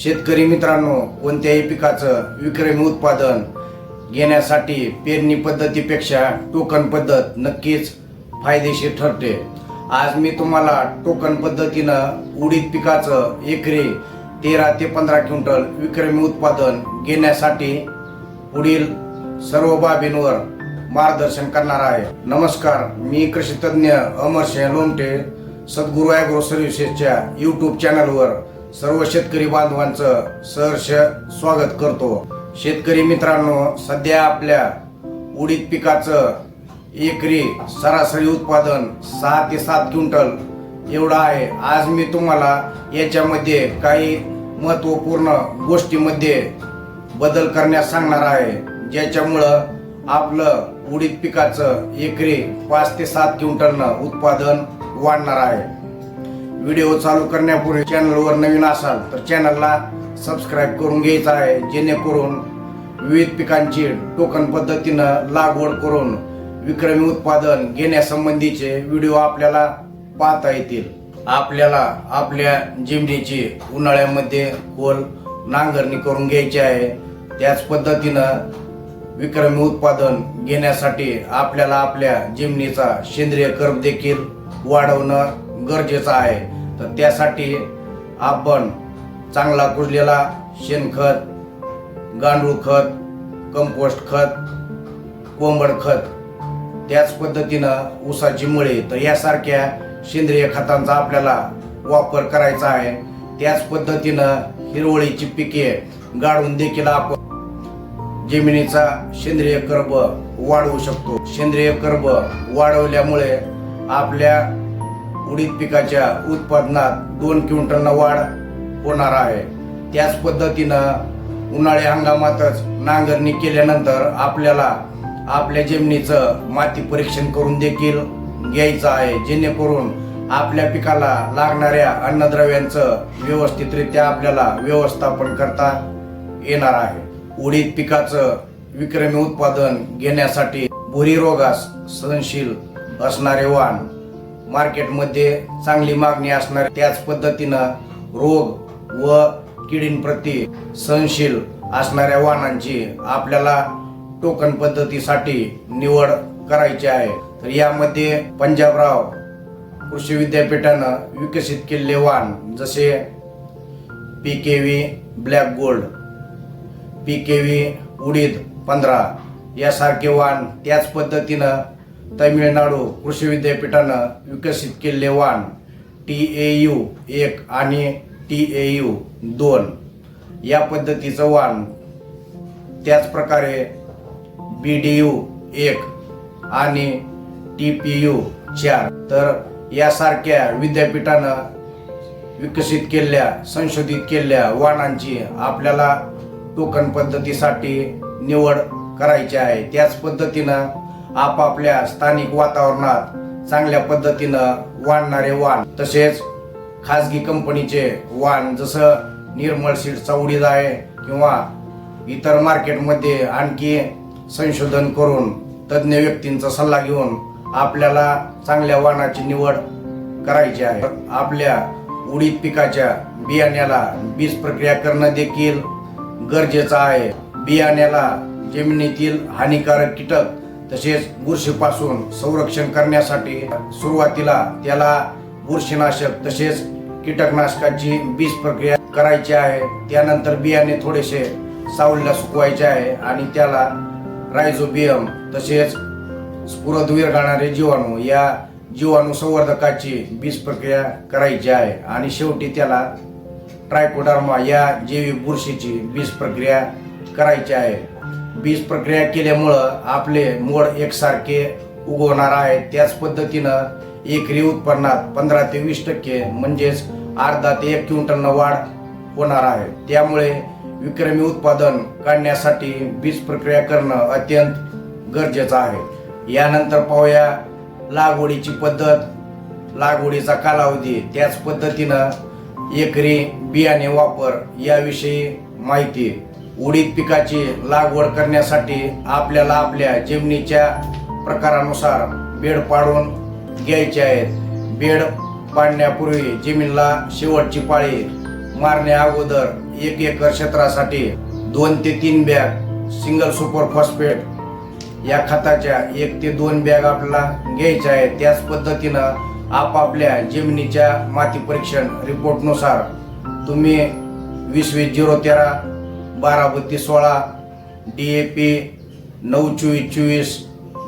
शेतकरी मित्रांनो कोणत्याही पिकाचं विक्रमी उत्पादन घेण्यासाठी पेरणी पद्धतीपेक्षा टोकन पद्धत नक्कीच फायदेशीर ठरते. आज मी तुम्हाला टोकन पद्धतीनं उडीद पिकाचं एकरी तेरा ते पंधरा क्विंटल विक्रमी उत्पादन घेण्यासाठी पुढील सर्व बाबींवर मार्गदर्शन करणार आहे. नमस्कार मी कृषी तज्ज्ञ अमर सिंह लोमटे सद्गुरू ॲग्रो सर्व्हिसेसच्या यूट्यूब चॅनलवर सर्व शेतकरी बांधवांचं सहर्ष स्वागत करतो. शेतकरी मित्रांनो सध्या आपल्या उडीद पिकाचं एकरी सरासरी उत्पादन सहा ते सात क्विंटल एवढं आहे. आज मी तुम्हाला याच्यामध्ये काही महत्त्वपूर्ण गोष्टीमध्ये बदल करण्यास सांगणार आहे. ज्याच्यामुळं आपलं उडीद पिकाचं एकरी पाच ते सात क्विंटलनं उत्पादन वाढणार आहे. व्हिडिओ चालू करण्यापूर्वी चॅनलवर नवीन असाल तर चॅनलला सबस्क्राईब करून घ्यायचा आहे जेणेकरून विविध पिकांची टोकन पद्धतीनं लागवड करून विक्रमी उत्पादन घेण्यासंबंधीचे व्हिडिओ आपल्याला पाहता येतील. आपल्याला आपल्या जिमणीची उन्हाळ्यामध्ये खोल नांगरणी करून घ्यायची आहे. त्याच पद्धतीनं विक्रमी उत्पादन घेण्यासाठी आपल्याला आपल्या जिमनीचा सेंद्रिय कर्ब देखील वाढवणं गरजेचं आहे. तर त्यासाठी आपण चांगला कुजलेला शेणखत गांडूळ खत कंपोस्ट खत कोंबड खत त्याच पद्धतीनं ऊसाची मुळे. तर यासारख्या सेंद्रिय खतांचा आपल्याला वापर करायचा आहे. त्याच पद्धतीनं हिरवळीची पिके गाळून देखील आपण जमिनीचा सेंद्रिय कर्ब वाढवू शकतो. सेंद्रिय कर्ब वाढवल्यामुळे आपल्या उडीद पिकाच्या उत्पादनात दोन क्विंटलनं वाढ होणार आहे. त्याच पद्धतीनं उन्हाळी हंगामातच नांगरणी केल्यानंतर आपल्याला आपल्या जमिनीचं माती परीक्षण करून देखील घ्यायचं आहे. जेणेकरून आपल्या पिकाला लागणाऱ्या अन्नद्रव्यांचं व्यवस्थितरित्या आपल्याला व्यवस्थापन करता येणार आहे. उडीद पिकाचं विक्रमी उत्पादन घेण्यासाठी भुरी रोगास सहनशील असणारे वाण मार्केटमध्ये चांगली मागणी असणार त्याच पद्धतीनं रोग व किडींप्रती सहनशील असणाऱ्या वाहनांची आपल्याला टोकन पद्धतीसाठी निवड करायची आहे. तर यामध्ये पंजाबराव कृषी विद्यापीठानं विकसित केलेले वाण जसे P K V black gold P K V उडीद पंधरा यासारखे वाण त्याच पद्धतीनं तमिळनाडू कृषी विद्यापीठानं विकसित केलेले वाण टी ए यू एक आणि टी ए यू दोन. या पद्धतीचं वाण त्याच प्रकारे बी डी यू एक आणि टी पी यू चार. तर यासारख्या विद्यापीठानं विकसित केलेल्या संशोधित केलेल्या वाणांची आपल्याला टोकन पद्धतीसाठी निवड करायची आहे. त्याच पद्धतीनं आपापल्या स्थानिक वातावरणात चांगल्या पद्धतीनं वाढणारे वाण तसेच खाजगी कंपनीचे वाण जसं निर्मळ सीडचा उडीद आहे किंवा इतर मार्केटमध्ये आणखी संशोधन करून तज्ज्ञ व्यक्तींचा सल्ला घेऊन आपल्याला चांगल्या वाणाची निवड करायची आहे. आपल्या उडीद पिकाच्या बियाण्याला बीज प्रक्रिया करणं देखील गरजेचं आहे. बियाण्याला जमिनीतील हानिकारक कीटक तसेच बुरशीपासून संरक्षण करण्यासाठी सुरुवातीला त्याला बुरशीनाशक तसेच कीटकनाशकाची बीज प्रक्रिया करायची आहे. त्यानंतर बियाणे थोडेसे सावलीला सुकवायचे आहे आणि त्याला रायझोबियम तसेच स्फुरद विरघळणारे जीवाणू या जीवाणू संवर्धकाची बीज प्रक्रिया करायची आहे. आणि शेवटी त्याला ट्रायकोडर्मा या जैविक बुरशीची बीज प्रक्रिया करायची आहे. बीज प्रक्रिया केल्यामुळं आपले मोड एकसारखे उगवणार आहे त्याच पद्धतीनं एकरी उत्पन्नात पंधरा ते वीस टक्के म्हणजेच अर्धा ते एक क्विंटलनं वाढ होणार आहे. त्यामुळे विक्रमी उत्पादन काढण्यासाठी बीज प्रक्रिया करणं अत्यंत गरजेचं आहे. यानंतर पाहूया लागवडीची पद्धत. लागवडीचा कालावधी. त्याच पद्धतीनं एकरी बियाणे वापर याविषयी माहिती उडीद पिकाची लागवड करण्यासाठी आपल्याला आपल्या जमिनीच्या प्रकारानुसार बेड पाडून घ्यायचे आहेत. बेड पाडण्यापूर्वी जमीनला शेवटची पाळी मारण्या अगोदर एक एकर क्षेत्रासाठी दोन ते तीन बॅग सिंगल सुपर फॉस्फेट या खताच्या एक ते दोन बॅग आपल्याला घ्यायच्या आहेत. त्याच पद्धतीनं आपापल्या जमिनीच्या माती परीक्षण रिपोर्टनुसार तुम्ही वीस वीस झिरो तेरा बारा बत्तीस सोळा डी ए पी नऊ चोवीस चोवीस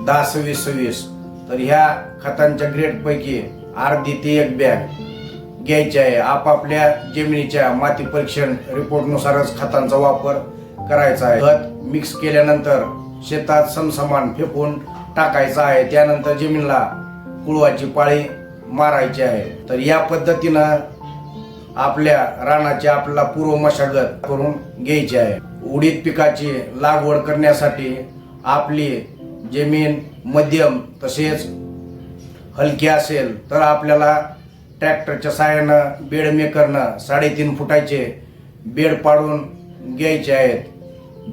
दहा सव्वीस सव्वीस. तर ह्या खतांच्या ग्रेडपैकी अर्धी ते एक बॅग घ्यायची आहे. आपापल्या जमिनीच्या माती परीक्षण रिपोर्टनुसारच खतांचा वापर करायचा आहे. खत मिक्स केल्यानंतर शेतात समसमान फेकून टाकायचं आहे. त्यानंतर जमिनीला कुळवाची पाळी मारायची आहे. तर या पद्धतीनं आपल्या रानाची आपल्याला पूर्व मशागत करून घ्यायची आहे. उडीद पिकाची लागवड करण्यासाठी आपली जमीन मध्यम तसेच हलकी असेल तर आपल्याला ट्रॅक्टरच्या साहाय्यानं बेड मेकरनं साडेतीन फुटाचे बेड पाडून घ्यायचे आहेत.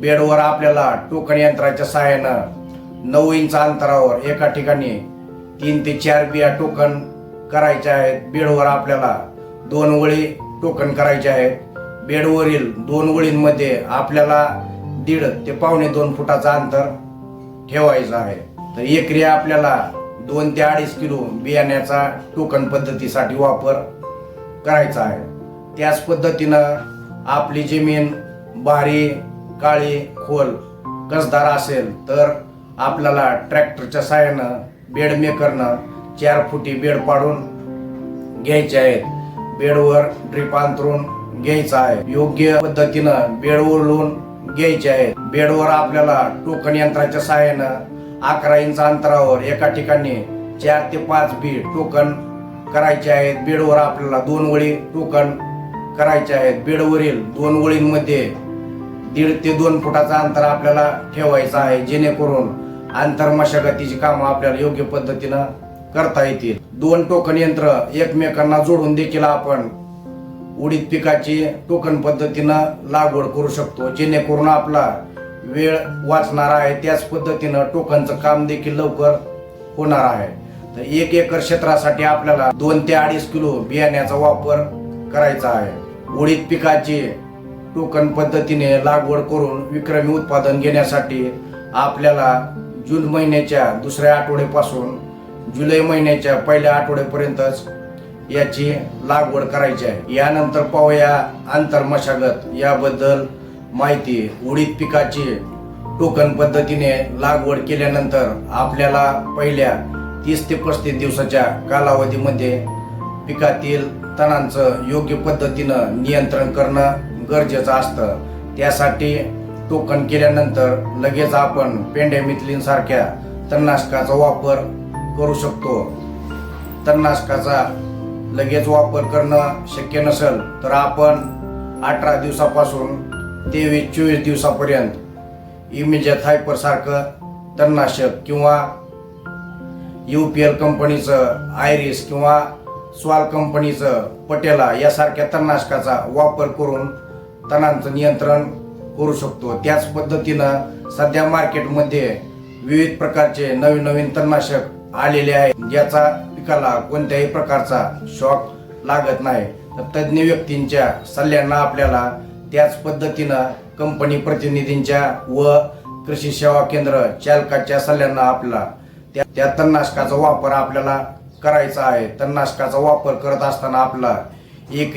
बेडवर आपल्याला टोकन यंत्राच्या साहाय्यानं नऊ इंच अंतरावर एका ठिकाणी तीन ते चार बिया टोकन करायच्या आहेत. बेडवर आपल्याला दोन वळी टोकन करायचे आहे. बेडवरील दोन वळींमध्ये आपल्याला दीड ते पावणे दोन फुटाचा अंतर ठेवायचं आहे. तर एकरी आपल्याला दोन ते अडीच किलो बियाण्याचा टोकन पद्धतीसाठी वापर करायचा आहे. त्याच पद्धतीनं आपली जमीन भारी काळी खोल कसदार असेल तर आपल्याला ट्रॅक्टरच्या साहाय्यानं बेड मेकरनं चार फुटी बेड पाडून घ्यायचे आहेत. बेडवर ड्रीप अंतरून घ्यायचं आहे. योग्य पद्धतीनं बेड ओढून घ्यायचे आहेत बेडवर आपल्याला टोकन यंत्राच्या सहाय्यानं अकरा इंच अंतरावर एका ठिकाणी चार ते पाच बीड टोकन करायचे आहेत. बेडवर आपल्याला दोन वळी टोकन करायचे आहेत. बेडवरील दोन वळींमध्ये दीड ते दोन फुटाचं अंतर आपल्याला ठेवायचं आहे. जेणेकरून आंतर मशागतीची कामं आपल्याला योग्य पद्धतीनं करता येतील. दोन टोकन यंत्र एकमेकांना जोडून देखील आपण उडीद पिकाची टोकन पद्धतीनं लागवड करू शकतो जेणेकरून आपला वेळ वाचणार आहे. त्याच पद्धतीनं टोकनचं काम देखील लवकर होणार आहे. तर एक एकर क्षेत्रासाठी आपल्याला दोन ते अडीच किलो बियाण्याचा वापर करायचा आहे. उडीद पिकाची टोकन पद्धतीने लागवड करून विक्रमी उत्पादन घेण्यासाठी आपल्याला जून महिन्याच्या दुसऱ्या आठवड्यापासून जुलै महिन्याच्या पहिल्या आठवड्यापर्यंतच याची लागवड करायची आहे. यानंतर पाहूया आंतर मशागत. याबद्दल माहिती. उडीद पिकाची टोकन पद्धतीने लागवड केल्यानंतर आपल्याला पहिल्या तीस ते पस्तीस दिवसाच्या कालावधीमध्ये पिकातील तणांचं योग्य पद्धतीनं नियंत्रण करणं गरजेचं असतं. त्यासाठी टोकन केल्यानंतर लगेच आपण पेंडेमिथलिन सारख्या तणनाशकाचा वापर करू शकतो. तणनाशकाचा लगेच वापर करणं शक्य नसेल तर आपण अठरा दिवसापासून तेवीस चोवीस दिवसापर्यंत इमिजिएट हायपरसारखं तणनाशक किंवा यू पी एल कंपनीचं आयरिस किंवा स्वाल कंपनीचं पटेला यासारख्या तणनाशकाचा वापर करून तणांचं नियंत्रण करू शकतो. त्याच पद्धतीनं सध्या मार्केटमध्ये विविध प्रकारचे नवीन नवीन तणनाशक आलेले आहे. ज्याचा पिकाला कोणत्याही प्रकारचा शॉक लागत नाही. तर तज्ज्ञ व्यक्तींच्या सल्ल्यांना आपल्याला त्याच पद्धतीनं कंपनी प्रतिनिधींच्या व कृषी सेवा केंद्र चालकाच्या सल्ल्यांना आपला त्या त्या तणनाशकाचा वापर आपल्याला करायचा आहे. तणनाशकाचा वापर करत असताना आपला एक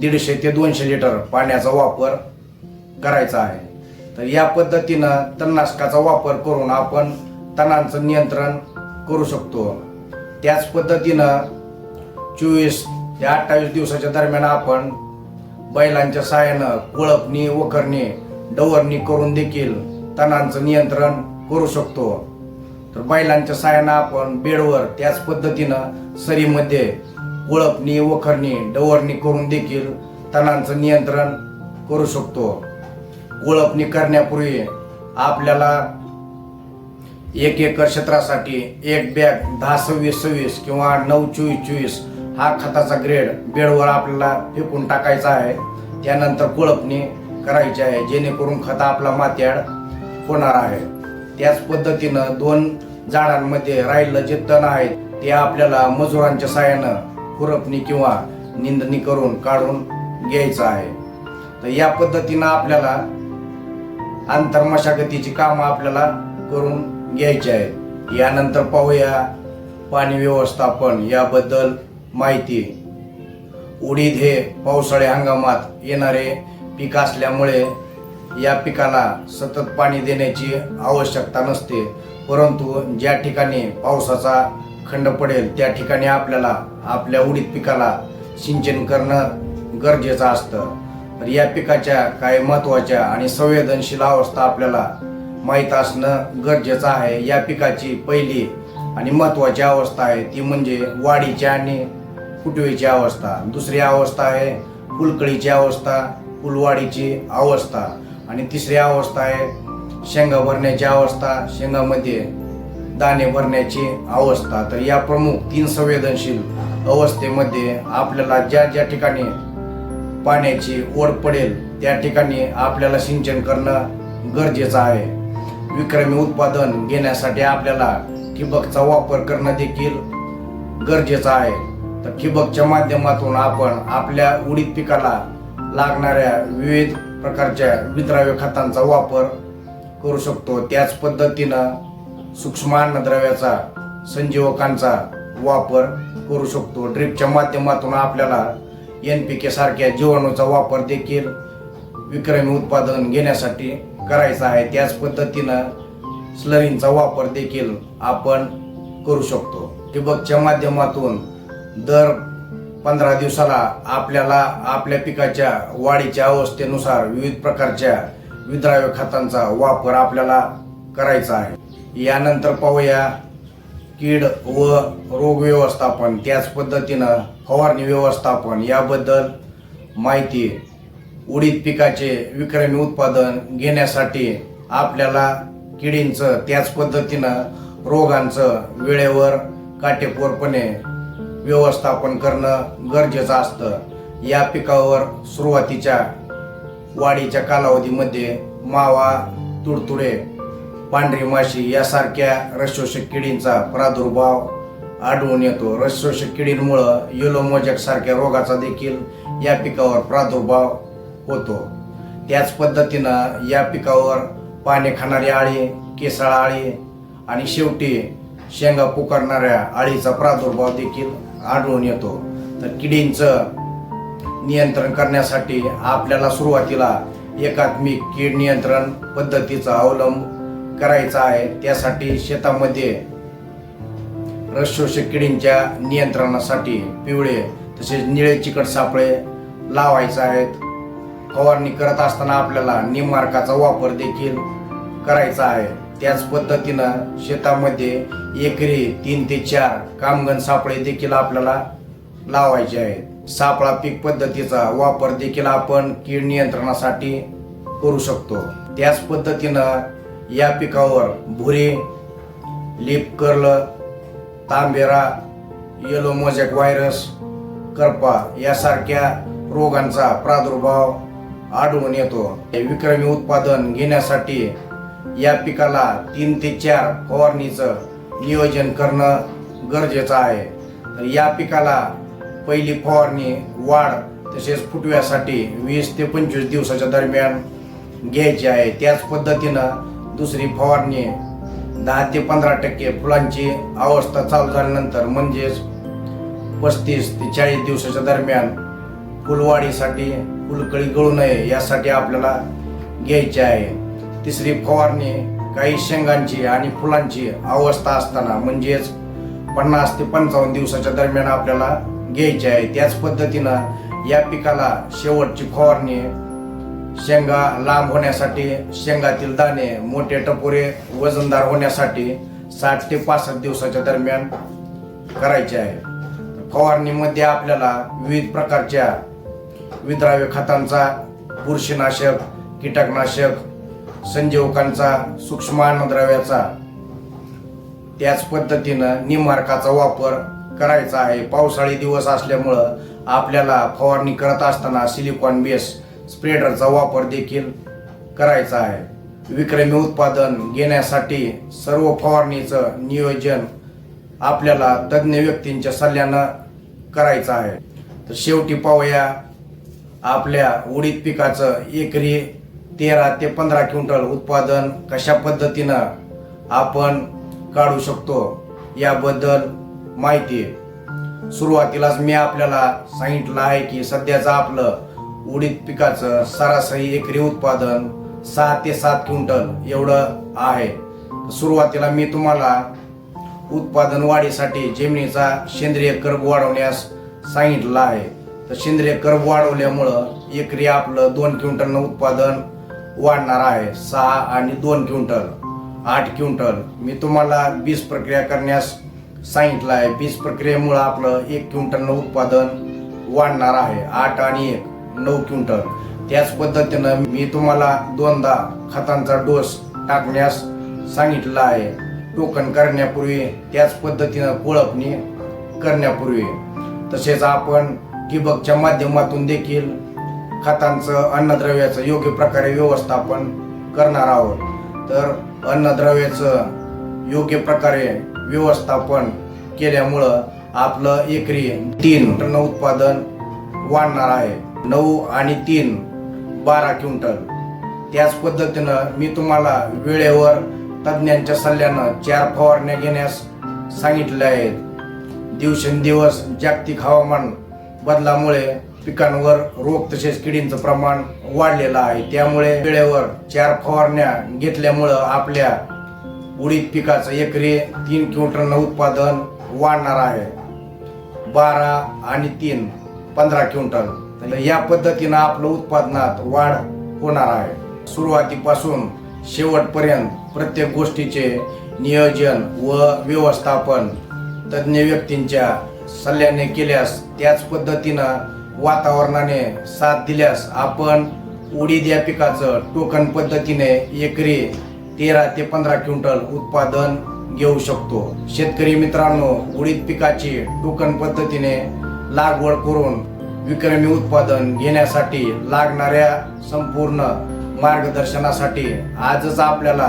दीडशे ते दोनशे लिटर पाण्याचा वापर करायचा आहे. तर या पद्धतीनं तणनाशकाचा वापर करून आपण तणांचं नियंत्रण करू शकतो. त्याच पद्धतीनं चोवीस ते अठ्ठावीस दिवसाच्या दरम्यान आपण बैलांच्या साहाय्यानं कोळपणी वखरणी डवरणी करून देखील तणांचं नियंत्रण करू शकतो. तर बैलांच्या सहाय्यानं आपण बेडवर त्याच पद्धतीनं सरीमध्ये कोळपणी वखरणी डवरणी करून देखील तणांचं नियंत्रण करू शकतो. कोळपणी करण्यापूर्वी आपल्याला एक एकर क्षेत्रासाठी एक बॅग दहा सव्वीस सव्वीस किंवा नऊ चोवीस चोवीस हा खताचा ग्रेड बेडवर आपल्याला फेकून टाकायचा आहे. त्यानंतर कोळपणी करायची आहे जेणेकरून खत आपला मात्याड होणार आहे. त्याच पद्धतीनं दोन झाडांमध्ये राहिलं जे तण आहेत ते आपल्याला मजुरांच्या साहाय्यानं खुरपणी किंवा निंदणी करून काढून घ्यायचं आहे. तर या पद्धतीनं आपल्याला आंतरमशागतीची कामं आपल्याला करून घ्यायचे आहेत. यानंतर पाहूया पाणी व्यवस्थापन याबद्दल माहिती. उडीद हे पावसाळी हंगामात येणारे पीक असल्यामुळे या पिकाला सतत पाणी देण्याची आवश्यकता नसते. परंतु ज्या ठिकाणी पावसाचा खंड पडेल त्या ठिकाणी आपल्याला आपल्या उडीद पिकाला सिंचन करणं गरजेचं असतं. तर या पिकाच्या काही महत्त्वाच्या आणि संवेदनशील अवस्था आपल्याला माहीत असणं गरजेचं आहे. या पिकाची पहिली आणि महत्वाची अवस्था आहे. ती म्हणजे वाढीची आणि फुटवेची अवस्था. दुसरी अवस्था आहे फुलकळीची अवस्था फुलवाढीची अवस्था. आणि तिसरी अवस्था आहे शेंगा भरण्याची अवस्था. शेंगामध्ये दाणे भरण्याची अवस्था. तर या प्रमुख तीन संवेदनशील अवस्थेमध्ये आपल्याला ज्या ज्या ठिकाणी पाण्याची ओढ पडेल त्या ठिकाणी आपल्याला सिंचन करणं गरजेचं आहे. विक्रमी उत्पादन घेण्यासाठी आपल्याला ठिबकचा वापर करणं देखील गरजेचं आहे. तर ठिबकच्या माध्यमातून आपण आपल्या उडीद पिकाला लागणाऱ्या विविध प्रकारच्या विद्राव्य खतांचा वापर करू शकतो. त्याच पद्धतीनं सूक्ष्म अन्नद्रव्याचा संजीवकांचा वापर करू शकतो. ड्रिपच्या माध्यमातून आपल्याला एन पी के सारख्या जीवाणूचा वापर देखील विक्रमी उत्पादन घेण्यासाठी करायचा आहे त्याच पद्धतीनं स्लरींचा वापर देखील आपण करू शकतो. ठिबकच्या माध्यमातून दर पंधरा दिवसाला आपल्याला आपल्या पिकाच्या वाढीच्या अवस्थेनुसार विविध प्रकारच्या विद्राव्य खतांचा वापर आपल्याला करायचा आहे. यानंतर पाहूया कीड व रोग व्यवस्थापन त्याच पद्धतीनं फवारणी व्यवस्थापन याबद्दल माहिती उडीद पिकाचे विक्रमी उत्पादन घेण्यासाठी आपल्याला किडींचं त्याच पद्धतीनं रोगांचं वेळेवर काटेकोरपणे व्यवस्थापन करणं गरजेचं असतं. या पिकावर सुरुवातीच्या वाढीच्या कालावधीमध्ये मावा तुडतुडे पांढरी माशी यासारख्या रसशोषक किडींचा प्रादुर्भाव आढळून येतो. रसशोषक किडींमुळं येलोमोजॅक सारख्या रोगाचा देखील या पिकावर प्रादुर्भाव होतो. त्याच पद्धतीनं या पिकावर पाने खाणारी आळी केसाळ आळी आणि शेवटी शेंगा पुकारणाऱ्या आळीचा प्रादुर्भाव देखील आढळून येतो. तर किडींचं नियंत्रण करण्यासाठी आपल्याला सुरुवातीला एकात्मिक कीड नियंत्रण पद्धतीचा अवलंब करायचा आहे. त्यासाठी शेतामध्ये रसशोषक किडींच्या नियंत्रणासाठी पिवळे तसेच निळे चिकट सापळे लावायचे आहेत. फवारणी करत असताना आपल्याला निममार्काचा वापर देखील करायचा आहे. त्याच पद्धतीनं शेतामध्ये एकरी तीन ते चार कामगण सापळे देखील आपल्याला लावायचे आहेत. सापळा पीक पद्धतीचा वापर देखील आपण कीड नियंत्रणासाठी करू शकतो. त्याच पद्धतीनं या पिकावर भुरे लिप कर्ल तांबेरा येलो मोजॅक व्हायरस करपा यासारख्या रोगांचा प्रादुर्भाव आढळून येतो. हे विक्रमी उत्पादन घेण्यासाठी या पिकाला तीन ते चार फवारणीचं नियोजन करणं गरजेचं आहे. तर या पिकाला पहिली फवारणी वाढ तसेच फुटव्यासाठी वीस ते पंचवीस दिवसाच्या दरम्यान घ्यायची आहे. त्याच पद्धतीनं दुसरी फवारणी दहा ते पंधरा टक्के फुलांची अवस्था चालू झाल्यानंतर म्हणजेच पस्तीस ते चाळीस दिवसाच्या दरम्यान फुलवाढीसाठी फुलकळी गळू नये यासाठी आपल्याला घ्यायची आहे. तिसरी फवारणी काही शेंगांची आणि फुलांची अवस्था असताना म्हणजेच पन्नास ते पंचावन्न दिवसाच्या दरम्यान आपल्याला घ्यायची आहे. त्याच पद्धतीनं या पिकाला शेवटची फवारणी शेंगा लांब होण्यासाठी शेंगातील दाणे मोठे टपोरे वजनदार होण्यासाठी साठ ते पासष्ट दिवसाच्या दरम्यान करायचे आहे. फवारणीमध्ये आपल्याला विविध प्रकारच्या विद्राव्य खतांचा बुरशीनाशक कीटकनाशक संजीवकांचा सूक्ष्म अन्नद्रव्याचा. त्याच पद्धतीनं निमार्काचा वापर करायचा आहे. पावसाळी दिवस असल्यामुळं आपल्याला फवारणी करत असताना सिलिकॉन बेस स्प्रेडरचा वापर देखील करायचा आहे. विक्रमी उत्पादन घेण्यासाठी सर्व फवारणीचं नियोजन आपल्याला तज्ज्ञ व्यक्तींच्या सल्ल्यानं करायचं आहे. तर शेवटी पाहूया आपल्या उडीद पिकाचं एकरी तेरा ते पंधरा क्विंटल उत्पादन कशा पद्धतीनं आपण काढू शकतो याबद्दल माहिती सुरुवातीलाच मी आपल्याला सांगितलं आहे की सध्याचं आपलं उडीद पिकाचं सरासरी एकरी उत्पादन सहा ते सात क्विंटल एवढं आहे. सुरुवातीला मी तुम्हाला उत्पादन वाढीसाठी जमिनीचा सेंद्रिय कर्ब वाढवण्यास सांगितलं आहे. तर सेंद्रिय कर वाढवल्यामुळं एकरी आपलं दोन क्विंटलनं उत्पादन वाढणार आहे. सहा आणि दोन क्विंटल आठ क्विंटल. मी तुम्हाला बीज प्रक्रिया करण्यास सांगितलं आहे. बीज प्रक्रियेमुळं आपलं एक क्विंटलनं उत्पादन वाढणार आहे. आठ आणि एक नऊ क्विंटल. त्याच पद्धतीनं मी तुम्हाला दोनदा खतांचा डोस टाकण्यास सांगितलं आहे. टोकन करण्यापूर्वी त्याच पद्धतीनं कोळपणी करण्यापूर्वी. तसेच आपण ठिबकच्या माध्यमातून देखील खतांचं अन्नद्रव्याचं योग्य प्रकारे व्यवस्थापन करणार आहोत. तर अन्नद्रव्याचं योग्य प्रकारे व्यवस्थापन केल्यामुळं आपलं एकरी तीन टन उत्पादन वाढणार आहे. नऊ आणि तीन बारा क्विंटल. त्याच पद्धतीनं मी तुम्हाला वेळेवर तज्ज्ञांच्या सल्ल्यानं चार फवारण्या घेण्यास सांगितले आहेत. दिवसेंदिवस जागतिक हवामान बदलामुळे पिकांवर रोग तसेच किडींचं प्रमाण वाढलेलं आहे. त्यामुळे वेळेवर चार फवारण्या घेतल्यामुळं आपल्या उडीद पिकाचं एकरी तीन क्विंटलनं उत्पादन वाढणार आहे. बारा आणि तीन पंधरा क्विंटल. या पद्धतीनं आपलं उत्पादनात वाढ होणार आहे. सुरुवातीपासून शेवटपर्यंत प्रत्येक गोष्टीचे नियोजन व व्यवस्थापन तज्ज्ञ व्यक्तींच्या सल्ल्याने केल्यास त्याच पद्धतीनं वातावरणाने साथ दिल्यास आपण उडीद या पिकाचं टोकन पद्धतीने एकरी तेरा ते पंधरा क्विंटल उत्पादन घेऊ शकतो. शेतकरी मित्रांनो उडीद पिकाची टोकन पद्धतीने लागवड करून विक्रमी उत्पादन घेण्यासाठी लागणाऱ्या संपूर्ण मार्गदर्शनासाठी आजच आपल्याला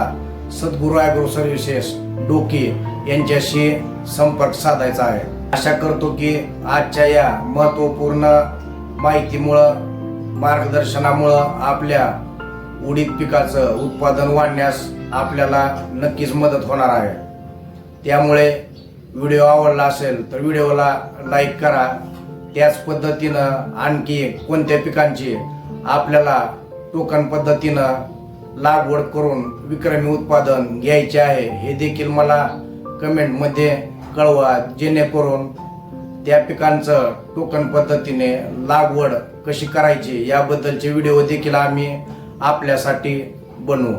सद्गुरू ॲग्रो सर्व्हिसेस डोकी यांच्याशी संपर्क साधायचा आहे. आशा करतो की आजच्या या महत्त्वपूर्ण माहितीमुळं मार्गदर्शनामुळं आपल्या उडीद पिकाचं उत्पादन वाढण्यास आपल्याला नक्कीच मदत होणार आहे. त्यामुळे व्हिडिओ आवडला असेल तर व्हिडिओला लाईक करा. त्याच पद्धतीनं आणखी कोणत्या पिकांची आपल्याला टोकन पद्धतीनं लागवड करून विक्रमी उत्पादन घ्यायचे आहे हे देखील मला कमेंटमध्ये कळवा जेणेकरून त्या पिकांचं टोकन पद्धतीने लागवड कशी करायची याबद्दलचे व्हिडिओ देखील आम्ही आपल्यासाठी बनवू.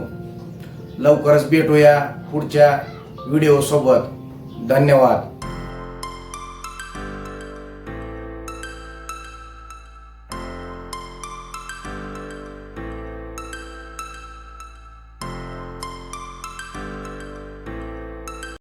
लवकरच भेटूया पुढच्या व्हिडिओसोबत. धन्यवाद.